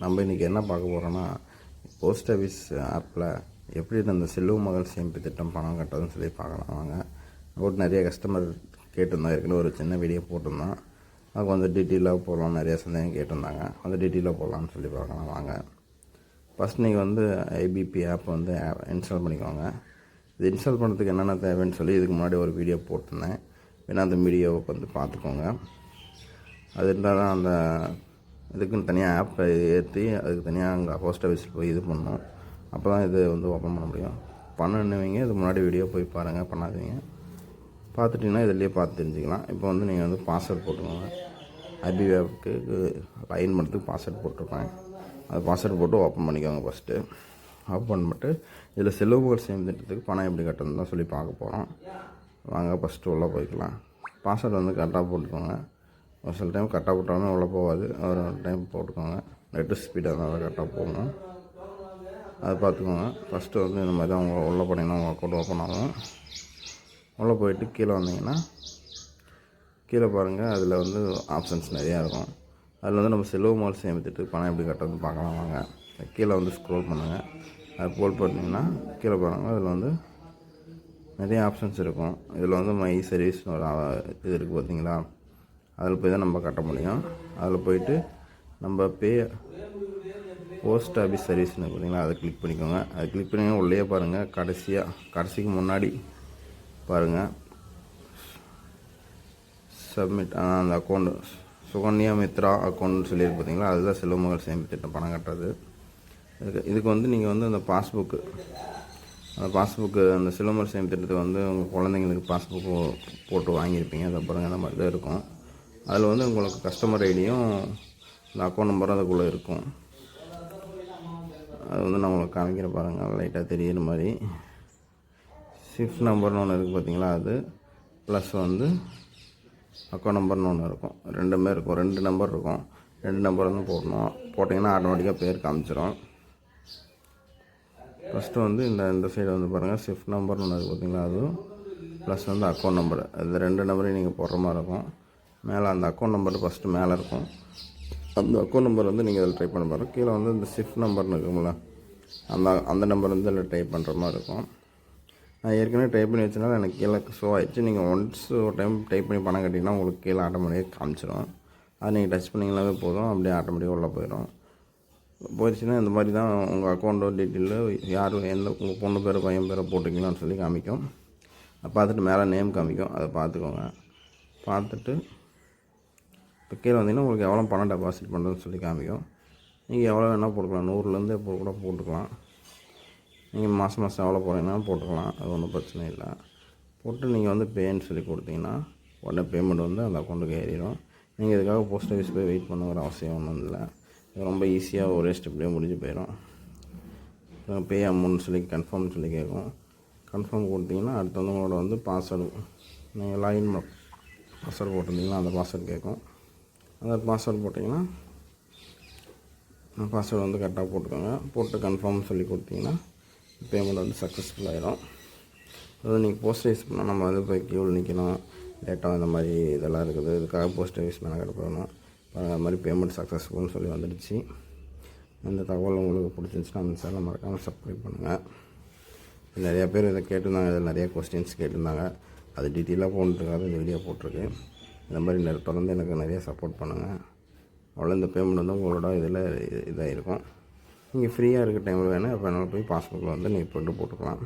நம்ம இன்றைக்கி என்ன பார்க்க போகிறோன்னா போஸ்ட் ஆஃபீஸ் ஆப்பில் எப்படி அந்த செல்வ மகள் சேமிப்பு திட்டம் பணம் கட்டுறதுன்னு சொல்லி பார்க்கலாம் வாங்க. போட்டு நிறைய கஸ்டமர் கேட்டிருந்தாங்க ஏற்கனவே ஒரு சின்ன வீடியோ போட்டிருந்தோம். அது கொஞ்சம் டீட்டெயிலாக போடலாம் நிறைய சந்தேகம் கேட்டிருந்தாங்க. அந்த டீட்டெயிலாக போடலாம்னு சொல்லி பார்க்கலாம் வாங்க. ஃபஸ்ட் நீங்கள் வந்து ஐபிபி ஆப் வந்து இன்ஸ்டால் பண்ணிக்கோங்க. இது இன்ஸ்டால் பண்ணுறதுக்கு என்னென்ன தேவைன்னு சொல்லி இதுக்கு முன்னாடி ஒரு வீடியோ போட்டிருந்தேன். வேணால் அந்த வீடியோவை வந்து பார்த்துக்கோங்க. அது இருந்தால் தான் அந்த இதுக்குன்னு தனியாக ஆப்பை ஏற்றி அதுக்கு தனியாக அங்கே போஸ்ட் ஆஃபீஸில் போய் இது பண்ணணும். அப்போ தான் இது வந்து ஓப்பன் பண்ண முடியும். பண்ணுவீங்க இது முன்னாடி வீடியோ போய் பாருங்கள் பண்ணாதீங்க. பார்த்துட்டிங்கன்னா இதுலேயே பார்த்து தெரிஞ்சுக்கலாம். இப்போ வந்து நீங்கள் வந்து பாஸ்வேர்ட் போட்டுக்கோங்க. ஐபி ஆப்புக்கு லைன் பண்ணுறதுக்கு பாஸ்வேர்ட் போட்டிருப்பேன். அது பாஸ்வேர்ட் போட்டு ஓப்பன் பண்ணிக்கோங்க ஃபஸ்ட்டு ஓப்பன் பண்ணிட்டு இதில் செலவுகள் சேர்ந்துட்டதுக்கு பணம் எப்படி கட்டணும் தான் சொல்லி பார்க்க போகிறோம் வாங்க ஃபஸ்ட்டு உள்ளே போய்க்கலாம். பாஸ்வேர்டு வந்து கரெக்டாக போட்டுக்கோங்க. ஒரு சில டைம் கரெக்டாக போட்டாலும் உள்ளே போகாது. ஒரு டைம் போட்டுக்கோங்க. நெட்டு ஸ்பீடாக இருந்தால் கரெக்டாக போகணும் அது பார்த்துக்கோங்க. ஃபஸ்ட்டு வந்து இந்த மாதிரி தான் உங்கள் உள்ளே போனீங்கன்னா உங்கள் அக்கௌண்ட் ஓப்பன் ஆகும். உள்ளே போயிட்டு கீழே வந்தீங்கன்னா கீழே பாருங்கள் அதில் வந்து ஆப்ஷன்ஸ் நிறையா இருக்கும். அதில் வந்து நம்ம செலவு மால் சேமித்துட்டு பணம் எப்படி கட்டுறது பார்க்கலாம் வாங்க. கீழே வந்து ஸ்க்ரோல் பண்ணுங்கள் அது போல் பண்ணிங்கன்னா கீழே பாருங்கள் அதில் வந்து நிறைய ஆப்ஷன்ஸ் இருக்கும். இதில் வந்து மை சர்வீஸ்னு ஒரு இது இருக்குது பார்த்தீங்களா? அதில் போய் தான் நம்ம கட்ட முடியும். அதில் போயிட்டு நம்ம பே போஸ்ட் ஆஃபீஸ் சர்வீஸ்னு பார்த்தீங்களா அதை கிளிக் பண்ணிக்கோங்க. அதை கிளிக் பண்ணி உள்ளே பாருங்கள் கடைசியாக கடைசிக்கு முன்னாடி பாருங்கள் சப்மிட் அந்த அக்கௌண்ட் சுகன்யா மித்ரா அக்கௌண்ட்னு சொல்லியிருக்கு பார்த்தீங்களா? அதுதான் செல்வமகள் சேமிப்பு திட்டம் பணம் கட்டுறது. இதுக்கு இதுக்கு வந்து நீங்கள் வந்து அந்த பாஸ்புக்கு அந்த பாஸ்புக்கு அந்த சிலம்பர் சேமிப்பு திட்டத்தை வந்து உங்கள் குழந்தைங்களுக்கு பாஸ்புக்கு போட்டு வாங்கியிருப்பீங்க. அதை பாருங்கள் அந்த மாதிரி தான் இருக்கும். அதில் வந்து உங்களுக்கு கஸ்டமர் ஐடியும் இந்த அக்கௌண்ட் நம்பரும் அதுக்குள்ளே இருக்கும். அது வந்து நான் உங்களுக்கு காமிக்கிற பாருங்கள் லைட்டாக தெரியுற மாதிரி. ஷிஃப்ட் நம்பர்னு ஒன்று இருக்குது பார்த்தீங்களா அது. ப்ளஸ் வந்து அக்கௌண்ட் நம்பர்னு ஒன்று இருக்கும். ரெண்டுமே இருக்கும். ரெண்டு நம்பர் இருக்கும். ரெண்டு நம்பர் வந்து போடணும். போட்டிங்கன்னா ஆட்டோமேட்டிக்காக பேர் காமிச்சிடும் ஃபஸ்ட்டு வந்து இந்த இந்த சைடு வந்து பாருங்கள் ஷிஃப்ட் நம்பர்னு ஒன்று இருக்குது பார்த்தீங்களா அதுவும் ப்ளஸ் வந்து அக்கௌண்ட் நம்பர் அது ரெண்டு நம்பரையும் நீங்கள் போடுற மாதிரி இருக்கும். மேலே அந்த அக்கௌண்ட் நம்பர் ஃபஸ்ட்டு மேலே இருக்கும். அந்த அக்கௌண்ட் நம்பர் வந்து நீங்கள் அதில் டைப் பண்ண பாருங்கள் கீழே வந்து இந்த ஷிஃப்ட் நம்பர்னு இருக்கும்ல அந்த அந்த நம்பர் வந்து அதில் டைப் பண்ணுற மாதிரி இருக்கும். நான் ஏற்கனவே டைப் பண்ணி வச்சனால எனக்கு கீழே ஷோ ஆகிடுச்சு நீங்கள் ஒன்ஸ் ஒரு டைம் டைப் பண்ணி பணம் கட்டிங்கன்னா உங்களுக்கு கீழே ஆட்டோமேட்டிக்காக காமிச்சிடும் அது நீங்கள் டச் பண்ணிங்கனாவே போதும். அப்படியே ஆட்டோமேட்டிக்காக உள்ளே போயிடும் போயிடுச்சுன்னா இந்த மாதிரி தான் உங்கள் அக்கௌண்ட்டோ டீட்டெயிலு யார் எந்த உங்கள் பொண்ணு பேர் பையன் பேரை போட்டிங்களான்னு சொல்லி காமிக்கும். அதை பார்த்துட்டு மேலே நேம் காமிக்கும். அதை பார்த்துக்கோங்க. பார்த்துட்டு இப்போ கீழே வந்தீங்கன்னா உங்களுக்கு எவ்வளோ பணம் டெபாசிட் பண்ணுறதுன்னு சொல்லி காமிக்கும். நீங்கள் எவ்வளோ வேணால் போட்டுக்கலாம். நூறுலேருந்து எப்போ கூட போட்டுக்கலாம். நீங்கள் மாதம் மாதம் எவ்வளோ போடுறீங்கன்னா போட்டுக்கலாம். அது ஒன்றும் பிரச்சனை இல்லை. போட்டு நீங்கள் வந்து பேன்னு சொல்லி கொடுத்தீங்கன்னா உடனே பேமெண்ட் வந்து அந்த அக்கௌண்ட்டுக்கு ஏறிடும் நீங்கள் இதுக்காக போஸ்ட் ஆஃபீஸ் போய் வெயிட் பண்ணுங்கிற அவசியம் ஒன்றும் இல்லை. இது ரொம்ப ஈஸியாக ஒரே ஸ்டெப்லேயே முடிஞ்சு போயிடும் பே அமௌண்ட் சொல்லி கன்ஃபார்ம் சொல்லி கேட்கும். கன்ஃபார்ம் கொடுத்தீங்கன்னா அடுத்து வந்து உங்களோட வந்து பாஸ்வேர்டு நீங்கள் லாகின் பாஸ்வேர்டு போட்டிருந்தீங்கன்னா அந்த பாஸ்வேர்டு கேட்கும். அந்த பாஸ்வேர்டு போட்டிங்கன்னா பாஸ்வேர்டு வந்து கரெக்டாக போட்டுக்கோங்க. போட்டு கன்ஃபார்ம் சொல்லி கொடுத்தீங்கன்னா பேமெண்ட் வந்து சக்ஸஸ்ஃபுல் ஆயிடும் அதாவது நீங்கள் போஸ்ட் ஆஃபீஸ் பண்ணால் நம்ம வந்து போய் க்யூவில் நிற்கணும் லேட்டாக இந்த மாதிரி இதெல்லாம் இருக்குது. இதுக்காக போஸ்ட் ஆஃபீஸ் மேலே கிடப்பணும் அது மாதிரி பேமெண்ட் சக்ஸஸ்ஃபுல்னு சொல்லி வந்துடுச்சு. இந்த தகவல் உங்களுக்கு பிடிச்சிருந்துச்சுன்னா அந்த சேலம் மறக்காமல் சப்ஸ்கிரைப் பண்ணுங்கள் நிறையா பேர் இதை கேட்டிருந்தாங்க. இதில் நிறைய கொஸ்டின்ஸ் கேட்டிருந்தாங்க. அது டீட்டெயிலாக போனதுக்காக இந்த வீடியோ போட்டிருக்கேன் இந்த மாதிரி நிறைய தொடர்ந்து எனக்கு நிறைய சப்போர்ட் பண்ணுங்கள் அவ்வளோ இந்த பேமெண்ட் வந்து உங்களோட இதில் இதாக இருக்கும். நீங்கள் ஃப்ரீயாக இருக்க டைமில் வேணால் இப்போ வேணாலும் போய் பாஸ்புக்கில் வந்து நீங்கள் போட்டு போட்டுக்கலாம்.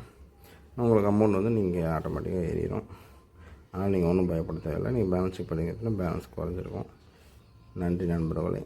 உங்களுக்கு அமௌண்ட் வந்து நீங்கள் ஆட்டோமேட்டிக்காக ஏறிடும் ஆனால் நீங்கள் ஒன்றும் பயப்பட தேவையில்லை. நீங்கள் பேலன்ஸ் செக் பண்ணிக்கிறதுனா பேலன்ஸ் குறைஞ்சிருக்கும். நன்றி நண்பர்களே.